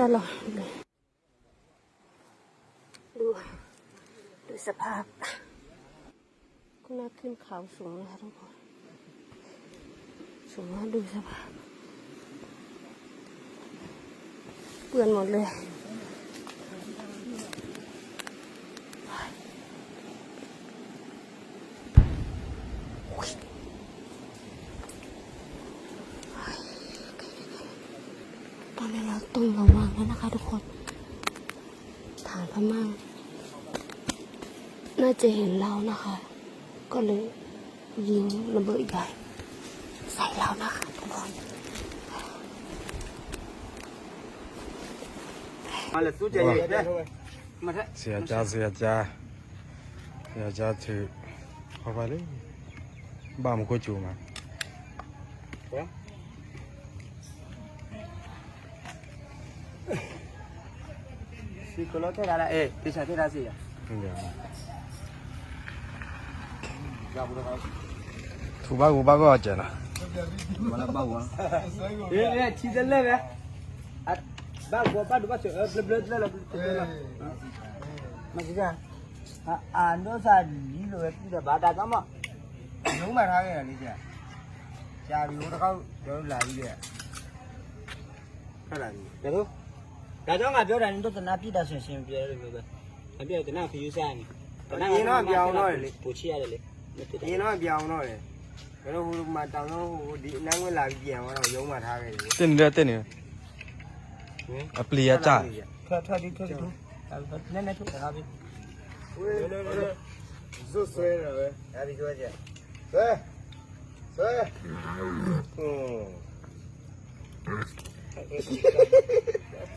ตลอดเลย ดู ดูสภาพคุณน่าขึ้นเขาสูงนะคะทุกคน สูงมากดูสภาพ เปื้อนหมดเลย ตอนนี้เราต้องระวังแล้วนะคะทุกคน ฐานพม่าน่าจะเห็นเรานะคะ ก็เลยยิงระเบิดใหญ่ใส่เรานะคะทุกคน Mà chú chạy gì đấy? Mà thế. เสียใจเสียใจเสียใจถือเข้าไปเลยบ้ามันก็จูมา အေးတေချာထက်လာစီရဟုတ်တယ်ကြောက်ဘူးတော့သူဘာကိုဘာကိုကျန်လားမလာပေါ့ကွာအေးအေးချီတယ်လေပဲအဘာကောပါတော့ချက်ဘလဘလဘလဘလမကြီးကအာအာနောစာ ဒီလိုပဲပြည်တယ်ဘာတာကမှလုံးမထားခဲ့ရလေကြာကြာပြီဟိုတစ်ခေါက်ကျွန်တော်လာပြီးတဲ့ဟုတ်လားဒါတော့ဒါကြောင့်ငါပြောတာနေတော့တနာပြစ်တာရှင်ရှင်ပြဲလို့ပြောပဲအပြည့်တနာဖီယူစားနေပူချရတယ်လေရင်းတော့ပြောင်းတော့တယ်ဘယ်လိုဟိုမှာတောင်တော့ဟိုဒီအနန်းဝင်လာပြီးပြန်သွားတော့ရုံးမှထားခဲ့တယ်တင်းနေတယ်တင်းနေအပလီယာကြာထွက်ထွက်ဒီထွက်ဒီနည်းနည်းထွက်ထားပြီဝေးလေလေဇွတ်ဆွဲတယ်ပဲဒါဒီပြောချက်ဆွဲဆွဲဟွန်း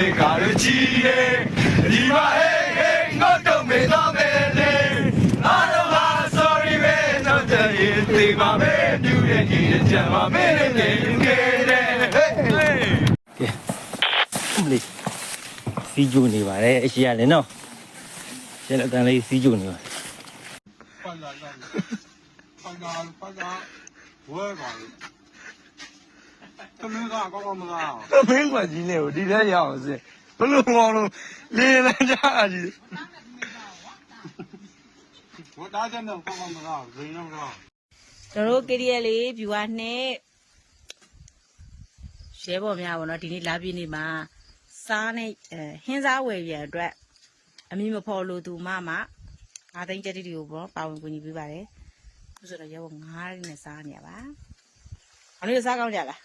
မန်ဒီမန်မန်တတ်တာစီတတ်တာတတ်တာစီရကဲကဲခဲလေကြော်နောင်လေးကားရချီရဲ့ဒီမဟေးဟေးငတ်တော့မေတော့မေလေအားလုံးဟာ sorry ပဲတော့တည်းသိပါမယ်ပြုတဲ့ကြီးတဲ့ကြံပါမယ်နဲ့နေခဲ့တဲ့ဟေးဟေးဦးလေးစီးကျူနေပါတယ်အရှိရလည်းနော်ကျန်တဲ့အတန်လေးစီးကျူနေပါပတ်လာကြပတ်လာပတ်လာဝဲပါလေ တမင်ကကောင်းကောင်းမလားသမင်းကကြီးနေကိုဒီထဲရအောင်စဘလို့ငေါလုံးလေလန်းကြကြီးဝတ်သားတဲ့တော့ကောင်းကောင်းမလားဇိမ်းတော့ကောင်းကျွန်တော်တို့ KDL လေး viewer နဲ့ရဲဘော်များပေါ့နော်ဒီနေ့လာပြည့်နေ့မှာစားနဲ့အဲဟင်းစားဝယ်ရအတွက်အမိမဖော်လို့သူမမငါးသိန်းကျက်တီကိုပေါ့ပါဝင်ကူညီပေးပါတယ်သူဆိုတော့ရဲဘော်ငါးရင်းနဲ့စားနေရပါအနည်းစားကောင်းကြလား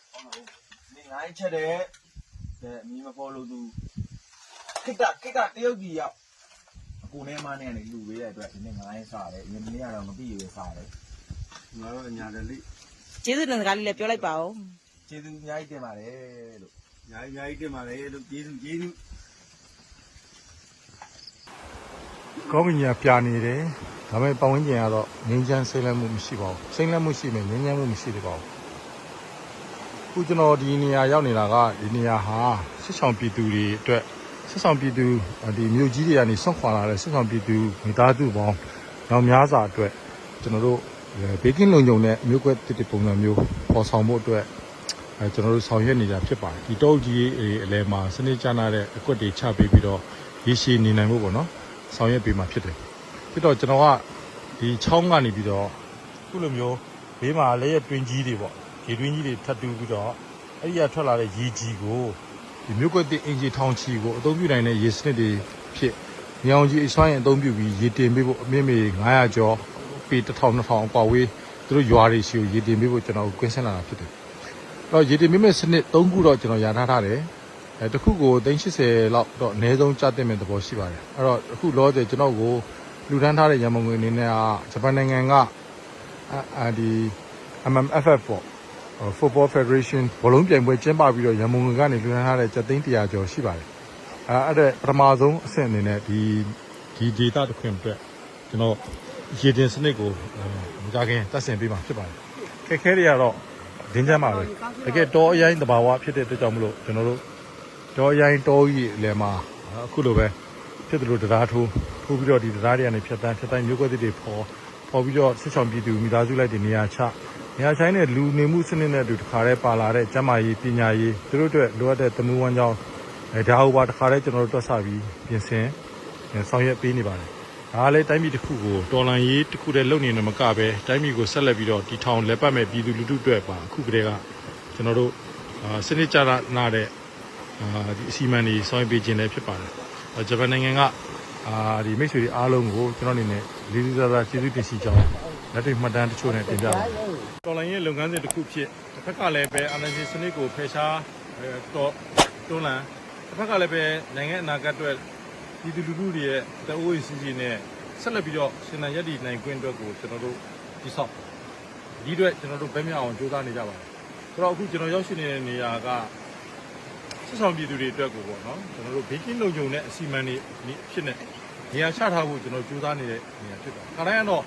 နေငိုင်းချက်တဲ့တဲ့အမီမဖော်လို့သူခိကခိကတရုတ်ကြီးရောက်အကိုနဲ့မနဲ့လည်းလူပေးတဲ့အတွက်ဒီနေ့ငိုင်းစားတယ်ဒီနေ့ကတော့မပြည့်ရစားတယ်ငါတို့အညာတယ်လိကျေးဇူးတင်စကားလေးလည်းပြောလိုက်ပါဦးကျေးဇူးအများကြီးတင်ပါတယ်လို့ညာညာကြီးတင်ပါလေလို့ကျေးဇူးကျေးဇူးကောင်းကင်ကြီးပြာနေတယ်ဒါပေမဲ့ပတ်ဝန်းကျင်ကတော့ငင်းချမ်းစိမ့်လက်မှုမရှိပါဘူးစိမ့်လက်မှုရှိမယ်ငင်းချမ်းမှုမရှိသေးပါဘူး ခုကျွန်တော်ဒီနေရာရောက်နေတာကဒီနေရာဟာစစ်ဆောင်ပြည်သူတွေအတွက်စစ်ဆောင်ပြည်သူဒီမြို့ကြီးတွေကနေဆွန့်ခွာလာတဲ့စစ်ဆောင်ပြည်သူမိသားစုပေါင်းနောက်များစွာအတွက်ကျွန်တော်တို့ဘေကင်းလုံခြုံတဲ့မြို့ကွက်တစ်တစ်ပုံစံမျိုးပေါ်ဆောင်ဖို့အတွက်အဲကျွန်တော်တို့ဆောင်ရွက်နေကြဖြစ်ပါတယ်ဒီတောအုပ်ကြီးအလဲမှာစနစ်ကျနာတဲ့အကွက်တွေချပေးပြီးတော့ရေရှည်နေနိုင်ဖို့ပေါ့နော်ဆောင်ရွက်ပေးမှာဖြစ်တယ်ဖြစ်တော့ကျွန်တော်ကဒီချောင်းကနေပြီးတော့ခုလိုမျိုးဘေးမှာလည်းရတွင်ကြီးတွေပေါ့ ရေတွင်ကြီးတွေထပ်တူးပြီးတော့အဲ့ဒီကထွက်လာတဲ့ရေကြီးကိုဒီမြို့ကွက်တဲ့အင်ဂျီထောင်ချီကိုအသုံးပြုနိုင်တဲ့ရေစနစ်တွေဖြစ်ညောင်ကြီးအစွမ်းရင်အသုံးပြုပြီးရေတင်ပေးဖို့အမြင့်မေ900ကျော်ပေ1000 2000အကွာဝေးသူတို့ရွာတွေရှိကိုရေတင်ပေးဖို့ကျွန်တော်ကွင်းဆင်းလာတာဖြစ်တယ်အဲ့တော့ရေတင်ပေးမဲ့စနစ်၃ခုတော့ကျွန်တော်ယာထားထားတယ်အဲတစ်ခုကို380လောက်တော့အနည်းဆုံးကျတဲ့မဲ့သဘောရှိပါတယ်အဲ့တော့အခုလောဆယ်ကျွန်တော်ကိုလူထမ်းထားတဲ့ရန်မုံငွေအနေနဲ့ကဂျပန်နိုင်ငံကအာအာဒီ MMFF ပေါ့ Football Federation ဘောလုံးပြိုင်ပွဲကျင်းပပြီးတော့ရန်ကုန်ကနေလွှမ်းထားတဲ့ကျပ်သိန်း100ကျော်ရှိပါတယ်အဲအဲ့ဒါပထမဆုံးအဆင့်အနေနဲ့ဒီဒီ data တစ်ခွင်အတွက်ကျွန်တော်ရေတင်စနစ်ကိုမကြခင်တက်ဆင်ပေးမှာဖြစ်ပါတယ်ခက်ခဲတွေကတော့ဒင်းချမ်းပါပဲတကယ်တောအရင်တဘာဝဖြစ်တဲ့အတွက်ကြောင့်မလို့ကျွန်တော်တို့တောအရင်တောကြီးအလယ်မှာအခုလိုပဲဖြစ်တယ်လို့တရားထိုးထိုးပြီးတော့ဒီတရားတွေကနေဖြတ်တန်းဖြတ်တန်းမျိုးကွက်တွေပေါ်ပေါ်ပြီးတော့ဆက်ဆောင်ပြည်သူမိသားစုလိုက်တွေနေရာချ နေရာချိုင်းတဲ့လူနေမှုစနစ်နဲ့အတူတခါတည်းပါလာတဲ့ကျန်းမာရေးပညာရေးသူတို့အတွက်လိုအပ်တဲ့သမူးဝမ်းကြောင်းအဲဒါဟိုပါတခါတည်းကျွန်တော်တို့တွက်ဆပြီးပြင်ဆင်ဆောင်ရွက်ပေးနေပါတယ်ဒါကလည်းတိုင်းပြည်တစ်ခုကိုတော်လန်ရေးတစ်ခုတည်းလုပ်နေတယ်မကပဲတိုင်းပြည်ကိုဆက်လက်ပြီးတော့တီထောင်လက်ပတ်မဲ့ပြည်သူလူထုအတွက်ပါအခုကတည်းကကျွန်တော်တို့အာစနစ်ကြနာတဲ့အာဒီအစီအမံတွေဆောင်ရွက်ပေးခြင်းလည်းဖြစ်ပါတယ်ဂျပန်နိုင်ငံကအာဒီမိတ်ဆွေတွေအားလုံးကိုကျွန်တော်အနေနဲ့လေးလေးစားစားကျေးဇူးတင်ရှိကြောင်း လက်တွေ့မှတ်တမ်းတချို့နဲ့တင်ပြပါတယ်တော်လန်ရေးလုပ်ငန်းစဉ်တစ်ခုဖြစ်တစ်ဖက်ကလည်းပဲအာဏာရှင်စနစ်ကိုဖယ်ရှားအဲတော့တွန်းလှန်တစ်ဖက်ကလည်းပဲနိုင်ငံအနာဂတ်အတွက်ပြည်သူလူထုတွေရဲ့တအိုးအစီအစီနဲ့ဆက်လက်ပြီးတော့ရှင်သန်ရပ်တည်နိုင်ခွင့်အတွက်ကိုကျွန်တော်တို့တည်ဆောက်ဒီအတွက်ကျွန်တော်တို့ဗက်မြောက်အောင်ကြိုးစားနေကြပါတယ်ဆိုတော့အခုကျွန်တော်ရောက်ရှိနေတဲ့နေရာကစစ်ဆောင်ပြည်သူတွေအတွက်ကိုပေါ့နော်ကျွန်တော်တို့ဘေးကင်းလုံခြုံတဲ့အစီအမံတွေဖြစ်နေနေရာချထားဖို့ကျွန်တော်ကြိုးစားနေတဲ့နေရာဖြစ်ပါတယ်ခါတိုင်းကတော့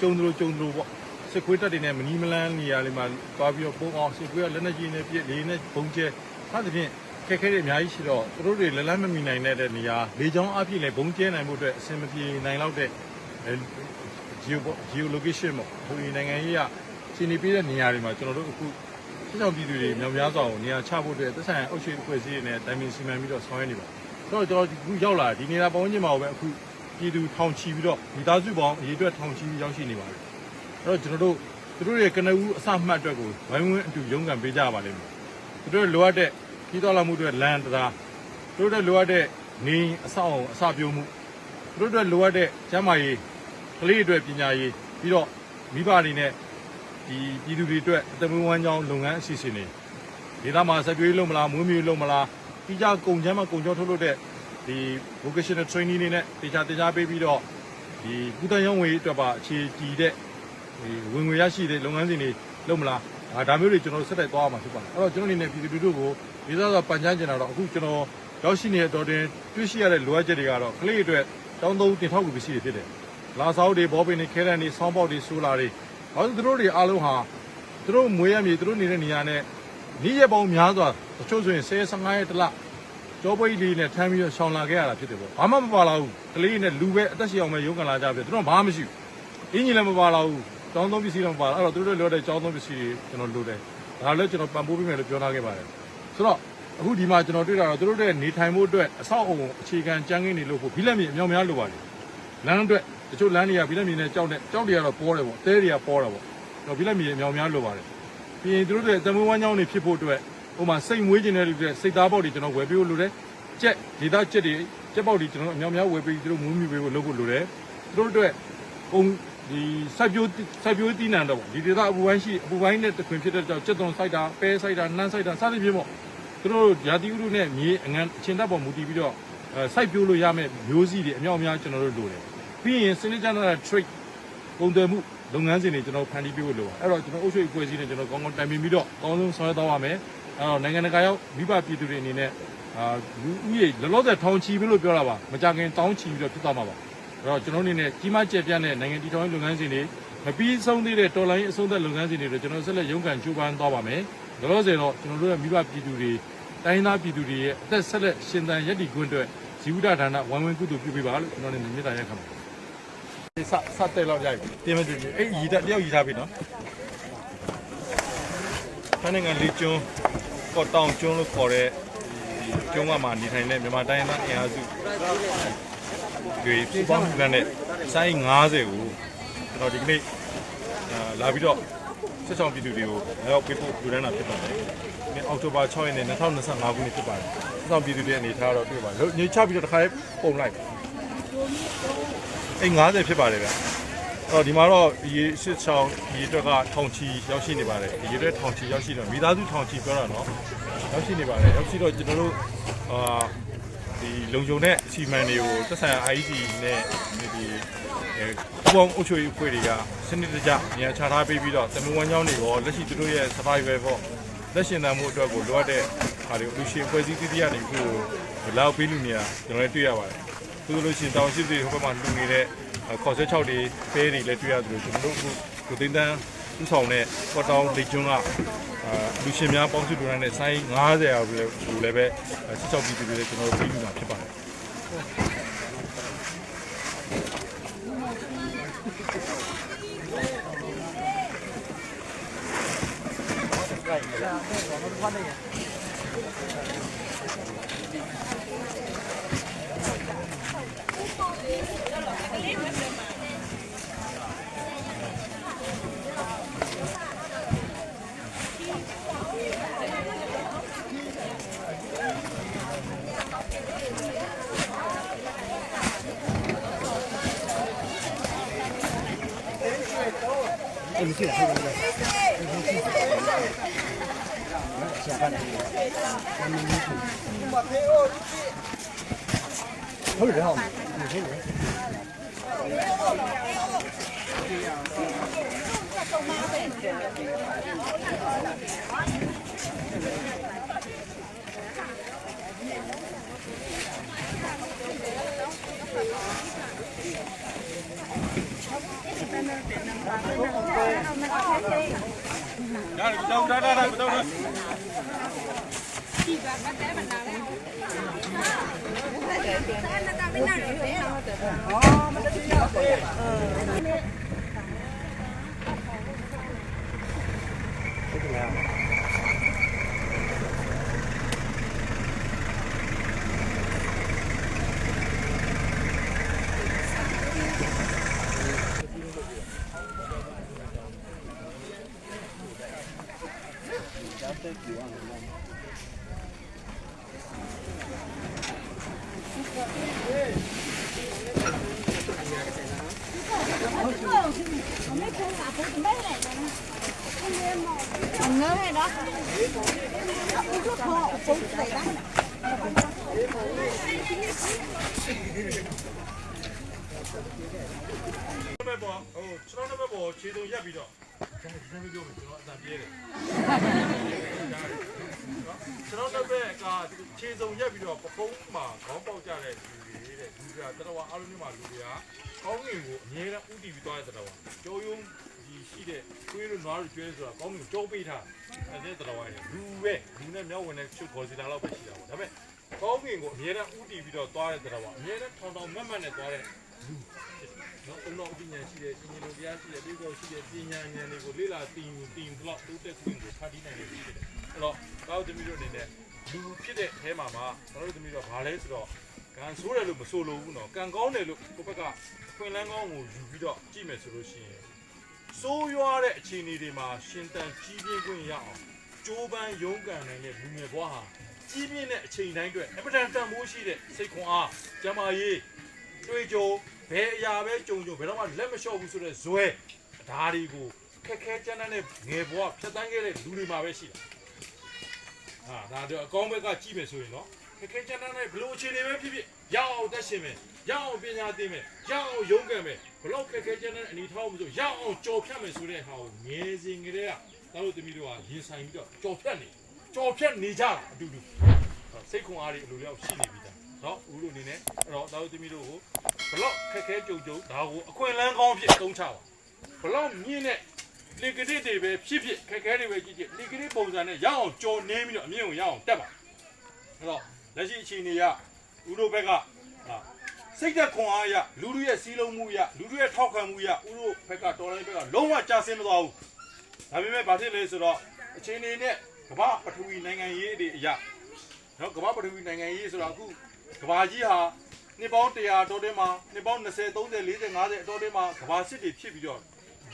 ကျုံသူလိုကျုံသူလိုပေါ့စစ်ခွေးတက်တွေနဲ့မနီးမလန်းနေရာလေးမှာသွားပြီးတော့ပုံအောင်စစ်ခွေးကလက်နေကြီးနဲ့ပြည့်လေးနဲ့ဘုံကျဲစသဖြင့်ခက်ခဲတွေအများကြီးရှိတော့သူတို့တွေလက်လက်မမီနိုင်တဲ့နေရာလေချောင်းအပြည့်နဲ့ဘုံကျဲနိုင်မှုအတွက်အဆင်မပြေနိုင်တော့တဲ့ geo geo location ပေါ့ဒီနိုင်ငံရေးကရှင်းနေပြတဲ့နေရာတွေမှာကျွန်တော်တို့အခုစစ်ဆောင်ပြည်သူတွေမြောက်များစွာကိုနေရာချဖို့အတွက်သက်ဆိုင်ရာအုပ်ချုပ်အဖွဲ့အစည်းတွေနဲ့တိုင်ပင်စီမံပြီးတော့ဆောင်ရွက်နေပါဆိုတော့ကျွန်တော်အခုရောက်လာဒီနေရာပတ်ဝန်းကျင်မှာပဲအခု ပြည်သူထောင်ချီပြီးတော့မိသားစုပေါင်းအရေးအတွက်ထောင်ချီပြီးရောက်ရှိနေပါတယ်အဲ့တော့ကျွန်တော်တို့သူတို့ရဲ့ကနဦးအစမှတ်အတွက်ကိုဝိုင်းဝန်းအတူရုန်းကန်ပေးကြပါလိမ့်မယ်သူတို့လိုအပ်တဲ့ကြီးတော်လာမှုတွေလမ်းတရားတို့တွေလိုအပ်တဲ့နေအဆောက်အအုံအစပြုံးမှုတို့တွေလိုအပ်တဲ့ကျန်းမာရေးကလေးတွေပညာရေးပြီးတော့မိဘတွေနဲ့ဒီပြည်သူတွေအတွက်အသက်မွေးဝမ်းကြောင်းလုပ်ငန်းအစီအစဉ်တွေဒေသမှာစက်ပြေးလုံးမလားမွေးမြူလုံးမလားပြီးကြကုန်ချမ်းမှာကုန်ကျော်ထုတ်လို့တဲ့ ဒီ vocational training တွေနဲ့တေချာတေချာပေးပြီးတော့ဒီကုသရေးဝင်အတွက်ပါအခြေတည်တဲ့ဒီဝင်ငွေရရှိတဲ့လုပ်ငန်းစဉ်တွေလုပ်မလားဒါဒါမျိုးတွေကျွန်တော်တို့ဆက်တိုက်သွားရမှာဖြစ်ပါတယ်အဲ့တော့ကျွန်တော်အနေနဲ့ပြည်သူလူထုကိုဒီစားဆိုပန်ချမ်းကျင်တာတော့အခုကျွန်တော်ရောက်ရှိနေတဲ့တော်တင်တွေ့ရှိရတဲ့လိုအပ်ချက်တွေကတော့ကလေးအတွက်တောင်းသုံးတင်ထောက်ကူပစ္စည်းတွေဖြစ်တယ်။လာဆောက်တွေဘောပင်တွေခဲတံတွေဆောင်းပေါက်တွေဆိုလာတွေဘာလို့သူတို့တွေအားလုံးဟာသူတို့မွေးရမြေသူတို့နေတဲ့နေရာနဲ့နေ့ရက်ပေါင်းများစွာတချို့ဆိုရင်10 15ရက်တလ ကြောပွေးလေးနဲ့ထမ်းပြီးတော့ရှောင်လာခဲ့ရတာဖြစ်တယ်ပေါ့။ဘာမှမပါလာဘူး။ကလေးနဲ့လူပဲအသက်ရှင်အောင်ပဲရုန်းကန်လာကြပြီ။သူတို့ဘာမှမရှိဘူး။အင်းကြီးလည်းမပါလာဘူး။တောင်းသုံးပစ္စည်းတော့မပါလာ။အဲ့တော့သူတို့လိုတဲ့ကြောင်းသုံးပစ္စည်းတွေကျွန်တော်လိုတယ်။ဒါလည်းကျွန်တော်ပံ့ပိုးပေးမယ်လို့ပြောထားခဲ့ပါတယ်။ဆိုတော့အခုဒီမှာကျွန်တော်တွေ့တာတော့သူတို့တဲ့နေထိုင်မှုအတွက်အဆောက်အအုံအခြေခံကြမ်းခင်းတွေလို့ဖို့ဘိလက်မြေအများများလိုပါတယ်လမ်းအတွက်တချို့လမ်းတွေကဘိလက်မြေနဲ့ကြောက်တဲ့ကြောက်တွေကတော့ပေါ်တယ်ပေါ့တဲတွေကပေါ်တာပေါ့တော့ဘိလက်မြေအများများလိုပါတယ်ပြီးရင်သူတို့တဲ့တမွေးဝမ်းကြောင်းတွေဖြစ်ဖို့အတွက် ဟိုမှာစိတ်မွေးခြင်းတဲ့လူတွေစိတ်သားပေါက်တွေကျွန်တော်ဝယ်ပေးဖို့လိုတယ်ကြက်ဒေသကြက်တွေကြက်ပေါက်တွေကျွန်တော်အများများဝယ်ပေးသူတို့မွေးမြူပေးဖို့လုပ်ဖို့လိုတယ်သူတို့အတွက်ပုံဒီစိုက်ပျိုးစိုက်ပျိုးတီးနှံတော့ဒီဒေသအပူပိုင်းရှိအပူပိုင်းနဲ့တခွင်ဖြစ်တဲ့ကြောင့်ကြက်သွန်စိုက်တာပဲစိုက်တာနှမ်းစိုက်တာစသဖြင့်ပေါ့သူတို့ရာသီဥတုနဲ့မြေအငံအချင်းတပ်ပေါ်မူတည်ပြီးတော့အဲစိုက်ပျိုးလို့ရမယ့်မျိုးစီးတွေအမြောက်အများကျွန်တော်တို့လိုတယ်ပြီးရင်စနစ်ကျတဲ့ trade ပုံသွယ်မှုလုပ်ငန်းစဉ်တွေကျွန်တော်ဖန်တီးပေးဖို့လိုပါအဲ့တော့ကျွန်တော်အုပ်ချုပ်ရေးဖွဲ့စည်းနေကျွန်တော်ကောင်းကောင်းတိုင်ပင်ပြီးတော့အကောင်းဆုံးဆောင်ရွက်သွားပါမယ် အဲ့တော့နိုင်ငံတကာရောက်မိဘပြည်သူတွေအနေနဲ့အာလူဦးရေလောလောဆယ်ထောင်ချီပြီလို့ပြောတာပါမကြခင်တောင်းချီပြီးတော့ဖြစ်သွားမှာပါအဲ့တော့ကျွန်တော်အနေနဲ့ကြီးမားကျယ်ပြန့်တဲ့နိုင်ငံတည်ထောင်ရေးလုပ်ငန်းစဉ်တွေမပြီးဆုံးသေးတဲ့တော်လိုင်းအဆုံးသက်လုပ်ငန်းစဉ်တွေတော့ကျွန်တော်ဆက်လက်ရုန်းကန်ကြိုးပမ်းသွားပါမယ်လောလောဆယ်တော့ကျွန်တော်တို့ရဲ့မိဘပြည်သူတွေတိုင်းသားပြည်သူတွေရဲ့အသက်ဆက်လက်ရှင်သန်ရည်တည်ခွင့်အတွက်ဇီဝဒဒါနဝမ်ဝင်းကုသိုလ်ပြုပေးပါလို့ကျွန်တော်လည်းမေတ္တာရက်ခံပါတယ်။စစတဲ့လောက်ကြိုက်တင်မတူဘူးအဲ့ရီတက်တယောက်ရီထားပြီနော်။ ထိုင်းနိုင်ငံလေးကျွန်းကော့တောင်ကျွန်းလို့ခေါ်တဲ့ဒီကျွန်းကမှနေထိုင်တဲ့မြန်မာတိုင်းသားအင်အားစုတွေပြပေါင်းမှုနဲ့စိုင်း90ကိုကျွန်တော်ဒီကနေ့အာလာပြီးတော့ဆက်ဆောင်ပြည်သူတွေကိုရောက်ပေးဖို့လူတန်းတာဖြစ်ပါတယ်။ဒီအောက်တိုဘာ6ရက်နေ့2025ခုနှစ်ဖြစ်ပါတယ်။ဆက်ဆောင်ပြည်သူတွေအနေထားတော့တွေ့ပါတယ်။ညချပြီးတော့တစ်ခါလေးပုံလိုက်။အဲ့90ဖြစ်ပါတယ်ဗျ။ အော်ဒီမှာတော့ရေစစ်ဆောင်ရေအတွက်ကထောင်ချီရောက်ရှိနေပါတယ်။ရေအတွက်ထောင်ချီရောက်ရှိတော့မိသားစုထောင်ချီပြောတာနော်။ရောက်ရှိနေပါတယ်။ရောက်ရှိတော့ကျွန်တော်တို့အာဒီလုံခြုံတဲ့အစီအမံတွေကိုသက်ဆိုင်ရာ IEC နဲ့ဒီအဲပူပေါင်းအုပ်ချုပ်ရေးအဖွဲ့တွေကစနစ်တကျနေရာချထားပေးပြီးတော့တမန်ဝန်ကြောင်းတွေရောလက်ရှိသူတို့ရဲ့ survival ပေါ့လက်ရှင်တန်မှုအတွက်ကိုလိုအပ်တဲ့ဟာတွေကိုလူရှင်ဖွဲ့စည်းတည်တည်ရနေပြီးတော့လောက်ပေးလူနေတာကျွန်တော်လည်းတွေ့ရပါတယ်သူတို့လို့ရှိရင်တောင်ရှိတွေဟိုဘက်မှာလူနေတဲ့ ခေါ်ဆွဲ6တွေပဲတွေလည်းတွေ့ရတယ်လို့ကျွန်တော်တို့အခုကိုသိန်းတန်းသူဆောင်တဲ့ပေါ်တောင်လေကျွန်းကအာလူရှင်များပေါင်းစုလူတိုင်းနဲ့ဆိုင်း90ရာကိုလည်းပဲစစ်ချောက်ပြီးပြီးလည်းကျွန်တော်တို့ပြီးလူမှာဖြစ်ပါတယ် em chưa đã không được không được không nhìn thấy Thank you. Đó, đâu, đó, đó, đâu, đó. Hãy subscribe cho kênh Ghiền Mì ကျွန်တော်တို့ဘက်ပေါ်ခြေစုံရက်ပြီးတော့ကျွန်တော်ဒီလိုပြောမယ်ကျွန်တော်အတန်ပြေးတယ်ကျွန်တော်တို့ဘက်ကခြေစုံရက်ပြီးတော့ပကုံးမှာခေါင်းပေါက်ကြတဲ့လူတွေတဲ့လူတွေကတတော်အားလုံးမျိုးမှာလူတွေကကောင်းငင်ကိုအမြဲတမ်းဥတီပြီးသွားတဲ့တတော်ကြောယုံဒီရှိတဲ့သွေးလို့နွားလို့ကျွဲဆိုတာကောင်းငင်ကိုကြောပေးထားအဲ့ဒါတတော်ရဲ့လူပဲလူနဲ့မြောက်ဝင်တဲ့ချုပ်ခေါ်စီတာလောက်ပဲရှိတာပေါ့ဒါပေမဲ့ကောင်းငင်ကိုအမြဲတမ်းဥတီပြီးတော့သွားတဲ့တတော်အမြဲတမ်းထောင်ထောင်မတ်မတ်နဲ့သွားတဲ့လူ နော်အုံတော်အပညာရှိတဲ့ရှင်လူတရားရှိတဲ့ဒီကောရှိတဲ့ပညာဉာဏ်တွေကိုလေ့လာသိရင်သိရင်ဘလောက်တိုးတက်ခွင့်ကိုဖတ်တည်နိုင်လို့ရှိတယ်အဲ့တော့ကောက်သမီးတို့အနေနဲ့လူဖြစ်တဲ့အဲမှာမှာကျွန်တော်တို့သမီးတို့ဘာလဲဆိုတော့ကံဆိုးတယ်လို့မဆိုလိုဘူးနော်ကံကောင်းတယ်လို့ကိုယ့်ဘက်ကခွင့်လန်းကောင်းကိုယူပြီးတော့ကြည့်မယ်ဆိုလို့ရှိရင်စိုးရွားတဲ့အခြေအနေတွေမှာရှင်တန်ကြီးပြင်းခွင့်ရအောင်ကြိုးပမ်းရုန်းကန်နိုင်တဲ့လူငယ်ဘဝဟာကြီးပြင်းတဲ့အချိန်တိုင်းအတွက်အပဒံတန်မိုးရှိတဲ့စိတ်ခွန်အားကျမ်းမာရေးတွေ့ကြုံ ဘယ်အရာပဲကြုံကြုံဘယ်တော့မှလက်မလျှော့ဘူးဆိုတဲ့ဇွဲဒါတွေကိုခက်ခဲကြမ်းတမ်းတဲ့ငယ်ဘဝဖြတ်တန်းခဲ့တဲ့လူတွေမှာပဲရှိတာဟာဒါတော့အကောင်းဘက်ကကြည့်မယ်ဆိုရင်တော့ခက်ခဲကြမ်းတမ်းတဲ့ဘလို့အခြေအနေပဲဖြစ်ဖြစ်ရအောင်တက်ရှင်မယ်ရအောင်ပညာသင်မယ်ရအောင်ရုန်းကန်မယ်ဘလို့ခက်ခဲကြမ်းတမ်းအနေထားမှုဆိုရအောင်ကြော်ဖြတ်မယ်ဆိုတဲ့ဟာကိုငယ်စဉ်ကတည်းကတောက်သမီးတို့ကရင်ဆိုင်ပြီးတော့ကြော်ဖြတ်နေကြော်ဖြတ်နေကြတာအတူတူစိတ်ခွန်အားတွေအလိုလျောက်ရှိနေပြီသားနော်ဦးတို့အနေနဲ့အဲ့တော့တောက်သမီးတို့ကို ဘလို့ခက်ခဲကြုံကြုံဒါကိုအခွင့်အလန်းကောင်းဖြစ်သုံးချပါဘလို့မြင့်တဲ့လေကတိတွေပဲဖြစ်ဖြစ်ခက်ခဲတွေပဲကြည့်ကြည့်လေကတိပုံစံနဲ့ရအောင်ကြော်နေပြီးတော့အမြင့်ကိုရအောင်တက်ပါအဲ့တော့လက်ရှိအခြေအနေကဦးတို့ဘက်ကဟာစိတ်သက်ခွန်အားရလူလူရဲ့စီးလုံးမှုရလူလူရဲ့ထောက်ခံမှုရဦးတို့ဘက်ကတော်လိုင်းဘက်ကလုံးဝကြာဆင်းမသွားဘူးဒါပေမဲ့ဘာဖြစ်လဲဆိုတော့အခြေအနေနဲ့ကမ္ဘာပထဝီနိုင်ငံရေးတွေအရာနော်ကမ္ဘာပထဝီနိုင်ငံရေးဆိုတော့အခုကမ္ဘာကြီးဟာ နှစ်ပေါင်း100တော်တင်းမှာနှစ်ပေါင်း20 30 40 50အတော်တင်းမှာကမ္ဘာစစ်တွေဖြစ်ပြီးတော့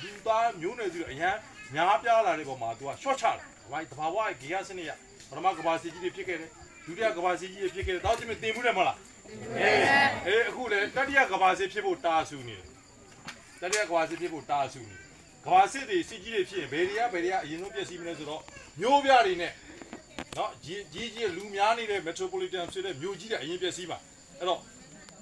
လူသားမျိုးနွယ်စုတွေအရန်များပြားလာတဲ့ပုံမှာ तू က short ချတာ။ဘာတဘာဝရဲ့ဂေယစနစ်ရပထမကဘာစီကြီးတွေဖြစ်ခဲ့တယ်။ဒုတိယကဘာစီကြီးတွေဖြစ်ခဲ့တယ်။တောက်ချင်မတင်ဘူးတယ်မဟုတ်လား။အေးအေးအခုလေတတိယကဘာစီဖြစ်ဖို့တာဆူနေတယ်။တတိယကဘာစီဖြစ်ဖို့တာဆူနေတယ်။ကဘာစစ်တွေစီကြီးတွေဖြစ်ရင်ဘယ်တွေကဘယ်တွေကအရင်ဆုံးပြည့်စည်မလဲဆိုတော့မျိုးပြတွေနဲ့နော်ကြီးကြီးကြီးလူများနေတဲ့ metropolitan ဆိုတဲ့မြို့ကြီးတွေအရင်ပြည့်စည်ပါ။အဲ့တော့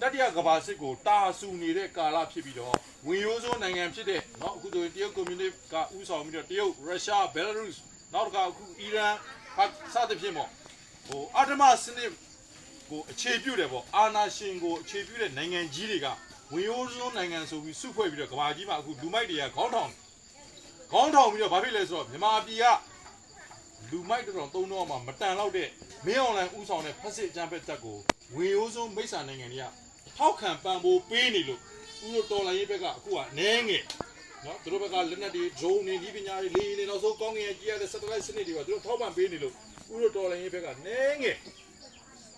တတိယကမ္ဘာစစ်ကိုတာဆူနေတဲ့ကာလဖြစ်ပြီးတော့ဝင်ရိုးစွန်းနိုင်ငံဖြစ်တဲ့เนาะအခုဆိုရင်တရုတ်ကွန်မြူနစ်ကဥဆောင်ပြီးတော့တရုတ်ရုရှားဘယ်လာရုစ်နောက်တစ်ခါအခုအီရန်ဟာစသဖြင့်ပေါ့ဟိုအတ္တမစနစ်ကိုအခြေပြုတယ်ပေါ့အာနာရှင်ကိုအခြေပြုတဲ့နိုင်ငံကြီးတွေကဝင်ရိုးစွန်းနိုင်ငံဆိုပြီးစုဖွဲ့ပြီးတော့ကမ္ဘာကြီးမှာအခုလူမိုက်တွေကခေါင်းထောင်ခေါင်းထောင်ပြီးတော့ဘာဖြစ်လဲဆိုတော့မြန်မာပြည်က လူမိုက်တော်တော်သုံးတော့မှမတန်တော့တဲ့မင်းအွန်လိုင်းဥဆောင်တဲ့ဖက်စစ်အကြမ်းဖက်တပ်ကိုဝင်ရိုးစုံမိစ္ဆာနိုင်ငံတွေက ထောက်ခံပံ့ပိုးပေးနေလို့ဥရောတော်လိုင်းရေးဘက်ကအခုကနည်းငယ်နော်သူတို့ဘက်ကလက်နက်တွေ drone တွေဒီပညာတွေလေယာဉ်တွေနောက်ဆုံးကောင်းကင်ရဲ့ကြီးရတဲ့ satellite စနစ်တွေကသူတို့ထောက်ပံ့ပေးနေလို့ဥရောတော်လိုင်းရေးဘက်ကနည်းငယ်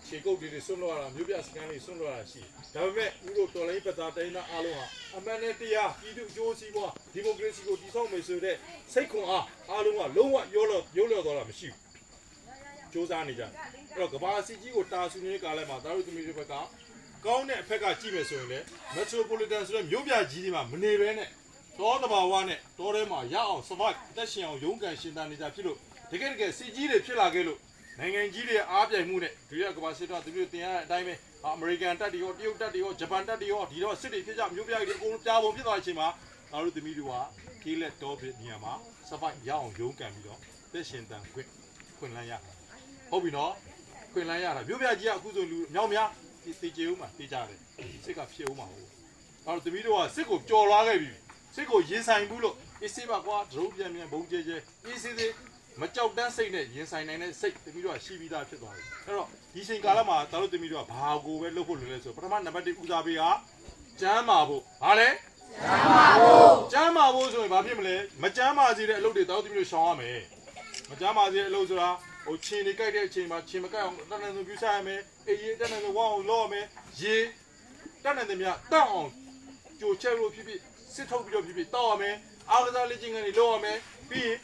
ခြေကုပ်တွေတွေဆွန့်လွှတ်ရတာမြို့ပြစကန်တွေဆွန့်လွှတ်ရတာရှိဒါပေမဲ့ဥရောတော်လိုင်းရေးဘက်သားတိုင်းသားအားလုံးဟာအမှန်နဲ့တရားပြည်သူအကျိုးစီးပွားဒီမိုကရေစီကိုတည်ဆောက်မယ်ဆိုတဲ့စိတ်ခွန်အားအားလုံးကလုံးဝရောလောရောလောသွားတာမရှိဘူးစူးစမ်းနေကြတယ်အဲ့တော့ကဘာစီကြီးကိုတာဆူနေတဲ့ကာလမှာတာရုသမီးတွေဘက်က ကောင်းတဲ့အဖက်ကကြည့်မယ်ဆိုရင်လည်း metropolitan ဆိုတဲ့မြို့ပြကြီးတွေမှာမနေဘဲနဲ့တောတဘာဝနဲ့တောထဲမှာရအောင် survive အသက်ရှင်အောင်ရုန်းကန်ရှင်သန်နေကြဖြစ်လို့တကယ်တကယ်စီကြီးတွေဖြစ်လာခဲ့လို့နိုင်ငံကြီးတွေအားပြိုင်မှုနဲ့ဒုတိယကမ္ဘာစစ်တော့သူတို့တင်ရတဲ့အတိုင်းပဲအမေရိကန်တပ်တွေရောတရုတ်တပ်တွေရောဂျပန်တပ်တွေရောဒီတော့စစ်တွေဖြစ်ကြမြို့ပြကြီးတွေအကုန်ပြာပုံဖြစ်သွားတဲ့အချိန်မှာတာရုသမီးတွေကကေးလက်တော်ဖြစ်နေရာမှာ survive ရအောင်ရုန်းကန်ပြီးတော့သက်ရှင်သန်ခွင့်ခွင့်လန်းရတယ်ဟုတ်ပြီနော်ခွင်လန်းရတာမြို့ပြကြီးကအခုဆိုလူအမြောက်များ တေချေဦးမှာတေချတယ်စစ်ကဖြစ်ဦးမှာဟုတ်အဲ့တော့တမီးတို့ကစစ်ကိုကြော်လွားခဲ့ပြီစစ်ကိုရင်ဆိုင်ဘူးလို့အေးစေးပါကွာဒရုန်းပြန်ပြန်ဘုံကျဲကျဲအေးစေးစေးမကြောက်တန်းစိတ်နဲ့ရင်ဆိုင်နိုင်တဲ့စိတ်တမီးတို့ကရှိပြီးသားဖြစ်သွားပြီအဲ့တော့ဒီချိန်ကာလမှာတတို့တမီးတို့ကဘာကိုပဲလုပ်ဖို့လွယ်လဲဆိုပထမနံပါတ်1ဦးစားပေးကကျမ်းမာဖို့ဘာလဲကျမ်းမာဖို့ကျမ်းမာဖို့ဆိုရင်ဘာဖြစ်မလဲမကျမ်းမာစေတဲ့အလုပ်တွေတတို့တမီးတို့ရှောင်ရမယ်မကျမ်းမာစေတဲ့အလုပ်ဆိုတာ ဟိုချင်းနေကြိုက်တဲ့အချိန်မှာချင်းမကြိုက်အောင်တန်းတန်းဆိုပြစားရမယ်အေးရေတန်းတန်းဆိုဝအောင်လောရမယ်ရေတန်းတန်းတည်းမြတောက်အောင်ကြိုချက်လို့ဖြစ်ဖြစ်စစ်ထုတ်ပြီးတော့ဖြစ်ဖြစ်တောက်ရမယ်အားကစားလေ့ကျင့်ခန်းတွေလုပ်ရမယ်ပြီးရင်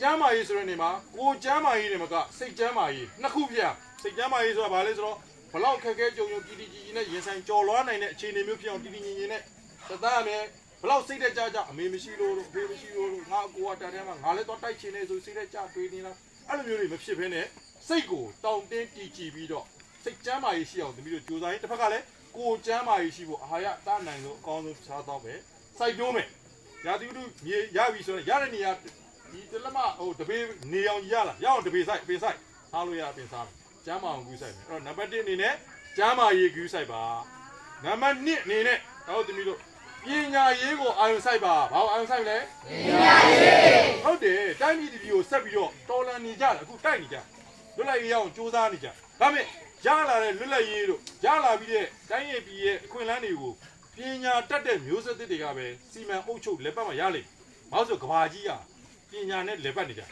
ကျမ်းမာရေးဆိုတဲ့နေမှာကိုကျမ်းမာရေးနေမှာကစိတ်ကျမ်းမာရေးနှစ်ခုပြစိတ်ကျမ်းမာရေးဆိုတာဘာလဲဆိုတော့ဘလောက်ခက်ခဲကြုံကြုံတီတီကြီးကြီးနဲ့ရင်ဆိုင်ကြော်လွှားနိုင်တဲ့အခြေအနေမျိုးဖြစ်အောင်တီတီငင်ငင်နဲ့သသားရမယ်ဘလောက်စိတ်တက်ကြကြအမေမရှိလို့လို့အဖေမရှိလို့လို့ငါအကိုကတက်ထဲမှာငါလည်းတော့တိုက်ချင်နေဆိုစိတ်တက်ကြတွေးနေတာ အဲ့လိုမျိုးတွေမဖြစ်ဘဲနဲ့စိတ်ကိုတောင့်တင်းတည်ကြည်ပြီးတော့စိတ်ကျမ်းမာရေးရှိအောင်တမီးတို့ကြိုးစားရင်တစ်ဖက်ကလည်းကိုယ်ကျမ်းမာရေးရှိဖို့အာဟာရတတ်နိုင်ဆုံးအကောင်းဆုံးစားတော့ပဲစိုက်ပျိုးမယ်ရာသီဥတုမြေရပြီဆိုတော့ရတဲ့နေရာဒီတလက်မဟိုတပေနေအောင်ရလားရအောင်တပေဆိုင်အပင်ဆိုင်စားလို့ရအပင်စားမယ်ကျမ်းမာအောင်ကူးဆိုင်မယ်အဲ့တော့နံပါတ်1အနေနဲ့ကျမ်းမာရေးကူးဆိုင်ပါနံပါတ်2အနေနဲ့တော့တမီးတို့ ပညာရေးကိုအာရုံစိုက်ပါဘာလို့အာရုံစိုက်မလဲဟုတ်တယ်တိုင်းပြည်ဒီပြည်ကိုဆက်ပြီးတော့တော်လန်နေကြတယ်အခုတိုက်နေကြလွတ်လပ်ရေးရအောင်စူးစမ်းနေကြဒါပေမဲ့ရလာတဲ့လွတ်လပ်ရေးတို့ရလာပြီးတဲ့တိုင်းရဲ့ပြည်ရဲ့အခွင့်အလမ်းတွေကိုပညာတတ်တဲ့မျိုးဆက်သစ်တွေကပဲစီမံအုပ်ချုပ်လက်ပတ်မှာရလိမ့်မယ်။ဘာလို့ဆိုကဘာကြီးကပညာနဲ့လက်ပတ်နေကြ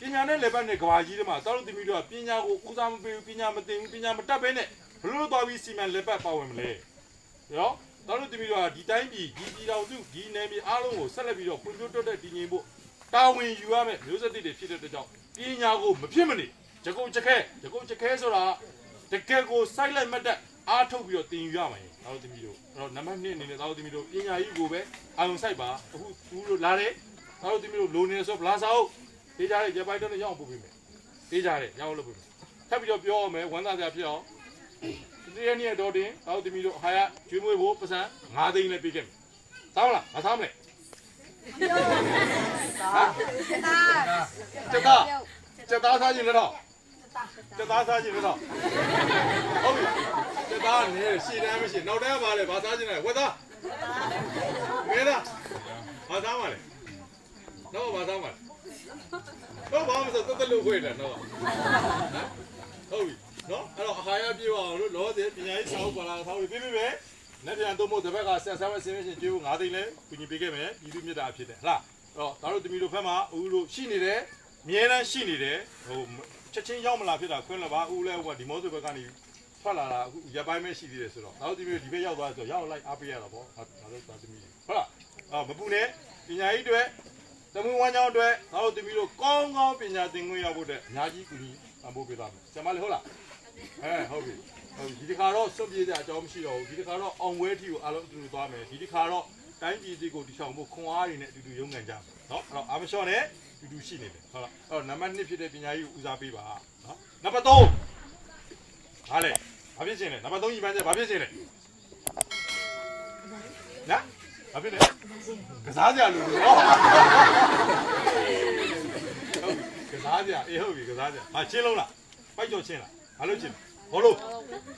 ပညာနဲ့လက်ပတ်နဲ့ကဘာကြီးတွေမှာတောက်လို့တမီးတို့ကပညာကိုဦးစားမပေးဘူးပညာမသိဘူးပညာမတတ်ဘဲနဲ့ဘလို့လို့သွားပြီးစီမံလက်ပတ်ပါဝင်မလဲ။ရော တော်တို့တမီးတို့ကဒီတိုင်းပြည်ဒီပြည်တော်စုဒီနယ်မြေအားလုံးကိုဆက်လက်ပြီးတော့ဖွံ့ဖြိုးတိုးတက်တည်ငြိမ်ဖို့တာဝန်ယူရမယ်မျိုးဆက်သစ်တွေဖြစ်တဲ့အတွက်ကြောင့်ပညာကိုမဖြစ်မနေဂျကုံချက်ခဲဂျကုံချက်ခဲဆိုတာတကယ်ကိုစိုက်လိုက်မှတ်တဲ့အားထုတ်ပြီးတော့တင်ယူရမယ်ဒါတို့သမီးတို့အဲ့တော့နံပါတ်1အနေနဲ့ဒါတို့သမီးတို့ပညာရေးကိုပဲအာရုံစိုက်ပါအခုသူတို့လာတယ်ဒါတို့သမီးတို့လိုနေဆိုဗလာစာအုပ်တေးကြတဲ့ဂျပိုင်တော့ရအောင်ပို့ပေးမယ်တေးကြတယ်ရအောင်လုပ်ပေးမယ်ထပ်ပြီးတော့ပြောရမယ်ဝန်သားစရာဖြစ်အောင် ဒီရနေ့တော့တင်ဒါတို့သမီးတို့ဟာရကျွေးမွေးဖို့ပတ်စံ9သိန်းနဲ့ပေးခဲ့မယ်သားမလားမသားမလဲကျက်သားကျက်သားစားခြင်းလည်းတော့ကျက်သားစားခြင်းလည်းတော့ဟုတ်ပြီကျက်သားနေရှည်တန်းမရှိနောက်တန်းပါလေဘာစားခြင်းလဲဝက်သားမဲသားဘာစားမလဲတော့ဘာစားမလဲတော့ဘာမစားတက်တက်လို့ခွေးတယ်နော်ဟုတ်ပြီ နော်အဲ့တော့အာဟာရပြေအောင်လို့လောတဲ့ပညာရေးစာအုပ်ပါလာထားပြီးပြပြပဲလက်ပြန်တော့မို့တစ်ဘက်ကဆက်ဆမ်းမစင်းရှင်ကျွေးဖို့9သိန်းလဲကူညီပေးခဲ့မယ်ပြည်သူမြတ်တာဖြစ်တယ်ဟလားအဲ့တော့ဒါတို့တမီတို့ဖက်မှာဦးလို့ရှိနေတယ်အမြဲတမ်းရှိနေတယ်ဟိုချက်ချင်းရောက်မလာဖြစ်တာခွင့်လပါဦးလဲဟိုကဒီမောဆိုဘက်ကနေထွက်လာတာအခုရပိုင်းပဲရှိသေးတယ်ဆိုတော့ဒါတို့တမီတို့ဒီဘက်ရောက်သွားဆိုတော့ရောက်လိုက်အားပေးရတာပေါ့ဒါတို့ဒါတမီဟုတ်လားအာမပူနဲ့ပညာရေးတွေသမီးဝမ်းကြောင်းအတွက်ဒါတို့တမီတို့ကောင်းကောင်းပညာသင်ခွင့်ရဖို့အတွက်အများကြီးကူညီပံ့ပိုးပေးသွားမယ်ဆရာမလေးဟုတ်လား အဲဟုတ်ပြီဟုတ်ပြီဒီတစ်ခါတော့စွန့်ပြေးတဲ့အကြောင်းမရှိတော့ဘူးဒီတစ်ခါတော့အောင်ဝဲထီကိုအားလုံးအတူတူသွားမယ်ဒီတစ်ခါတော့တိုင်းပြည်စီကိုတည်ဆောင်ဖို့ခွန်အားတွေနဲ့အတူတူရုန်းကန်ကြမယ်နော်အဲ့တော့အာမရှော့နဲ့အတူတူရှိနေတယ်ဟုတ်လားအဲ့တော့နံပါတ်1ဖြစ်တဲ့ပညာရေးကိုဦးစားပေးပါနော်နံပါတ်3ဟာလေဘာဖြစ်ရှင်လဲနံပါတ်3ညီမကျဘာဖြစ်ရှင်လဲနော်ဘာဖြစ်လဲကစားကြလို့နော်ကစားကြအေးဟုတ်ပြီကစားကြဟာရှင်းလုံးလားပိုက်ကြောရှင်းလား ဘာလို့ချင်းဘောလုံး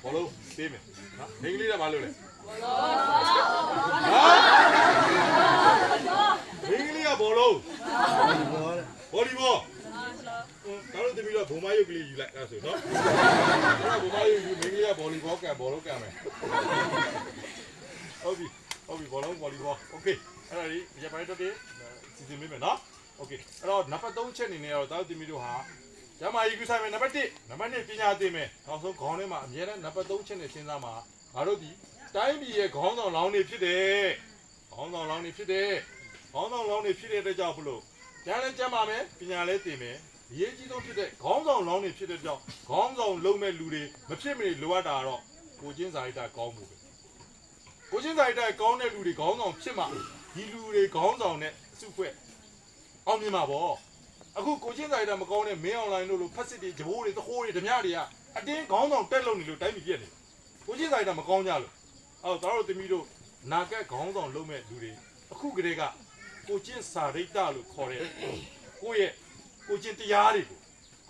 ဘောလုံးသေးမယ်နော်မိန်းကလေးကဘာလို့လဲမိန်းကလေးကဘောလုံးဘောလီဘောတော်လို့တမီးတော့ဘုံမရုပ်ကလေးယူလိုက်အဲ့ဆိုနော်အဲ့ဘုံမရုပ်ယူမိန်းကလေးကဘောလီဘောကန်ဘောလုံးကန်မယ်ဟုတ်ပြီဟုတ်ပြီဘောလုံးဘောလီဘောโอเคအဲ့ဒါဒီရပိုင်းတော့ဒီစီစဉ်မိမယ်နော်โอเคအဲ့တော့နံပါတ်3ချက်အနေနဲ့တော့တော်တမီးတို့ဟာ ကျမကြီးကူဆိုင်မယ်နံပါတ်1နံပါတ်2ပညာသင်မယ်နောက်ဆုံးခေါင်းထဲမှာအမြဲတမ်းနံပါတ်3ချက်နဲ့စဉ်းစားမှာငါတို့ဒီတိုင်းပြည်ရဲ့ခေါင်းဆောင်လောင်းနေဖြစ်တယ်ခေါင်းဆောင်လောင်းနေဖြစ်တယ်ခေါင်းဆောင်လောင်းနေဖြစ်တဲ့အတွက်ကြောင့်ဘလို့ကျန်လဲကျမ်းပါမယ်ပညာလဲသင်မယ်အရေးကြီးဆုံးဖြစ်တဲ့ခေါင်းဆောင်လောင်းနေဖြစ်တဲ့ကြောင့်ခေါင်းဆောင်လုံးမဲ့လူတွေမဖြစ်မနေလိုအပ်တာတော့ကိုချင်းစာရိတ္တကောင်းမှုပဲကိုချင်းစာရိတ္တကောင်းတဲ့လူတွေခေါင်းဆောင်ဖြစ်မှဒီလူတွေခေါင်းဆောင်နဲ့အစုဖွဲ့အောင်မြင်မှာပေါ့ အခုကိုချင်းစာရိတ္တမကောင်းတဲ့မင်းအွန်လိုင်းတို့လိုဖက်စစ်တွေဂျဘိုးတွေသခိုးတွေဓမြတွေကအတင်းခေါင်းဆောင်တက်လုံနေလို့တိုင်းပြည်ပြက်နေကိုချင်းစာရိတ္တမကောင်းကြလို့အော်တို့သမီးတို့နာကက်ခေါင်းဆောင်လုံးမဲ့လူတွေအခုကတည်းကကိုချင်းစာရိတ္တလို့ခေါ်တဲ့ကိုယ့်ရဲ့ကိုကျင့်တရားတွေကို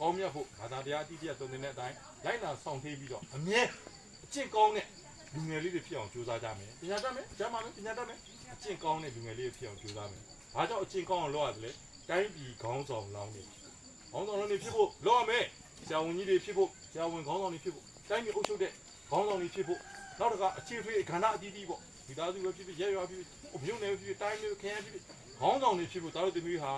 ကောင်းမြတ်ဖို့ဘာသာတရားအတိအကျသုံးနေတဲ့အတိုင်းလိုက်နာဆောင်ထိပြီးတော့အမြဲအကျင့်ကောင်းတဲ့လူငယ်လေးတွေဖြစ်အောင်ကြိုးစားကြမယ်ပညာတတ်မယ်ကျမ်းပါမယ်ပညာတတ်မယ်အကျင့်ကောင်းတဲ့လူငယ်လေးတွေဖြစ်အောင်ကြိုးစားမယ်ဘာကြောင့်အကျင့်ကောင်းအောင်လုပ်ရတယ်လဲ တိုင်းပြည်ခေါင်းဆောင်လောင်းနေခေါင်းဆောင်လောင်းနေဖြစ်ဖို့လုပ်ရမယ်ဆရာဝန်ကြီးတွေဖြစ်ဖို့ဆရာဝန်ခေါင်းဆောင်တွေဖြစ်ဖို့တိုင်းပြည်အုပ်ချုပ်တဲ့ခေါင်းဆောင်တွေဖြစ်ဖို့နောက်တစ်ခါအခြေထွေးကဏ္ဍအသီးသီးပေါ့ဒီသားစုပဲဖြစ်ဖြစ်ရဲရွာဖြစ်ဖြစ်အမျိုးနယ်ဖြစ်ဖြစ်တိုင်းမျိုးခရိုင်ဖြစ်ဖြစ်ခေါင်းဆောင်တွေဖြစ်ဖို့တားလို့တမျိုးဟာ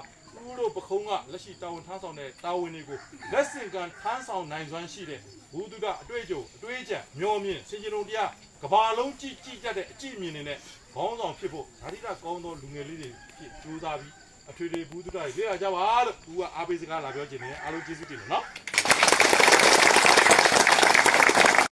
ဦးတို့ပခုံးကလက်ရှိတာဝန်ထမ်းဆောင်တဲ့တာဝန်တွေကိုလက်ဆင့်ကမ်းထမ်းဆောင်နိုင်စွမ်းရှိတဲ့ဘူဒုဒအတွေ့အကြုံအတွေ့အကြံမျောမြင့်စင်ကြယ်လုံးတရားကဘာလုံးကြည့်ကြည့်တတ်တဲ့အကြည့်မြင်နေတဲ့ခေါင်းဆောင်ဖြစ်ဖို့ဓာတိကကောင်းသောလူငယ်လေးတွေဖြစ်ကြိုးစားပြီး အထွေထွေဘူဒုဒတွေလေ့လာကြပါလို့သူကအားပေးစကားလာပြောခြင်းနဲ့အားလုံးကျေးဇူးတင်တယ်နော်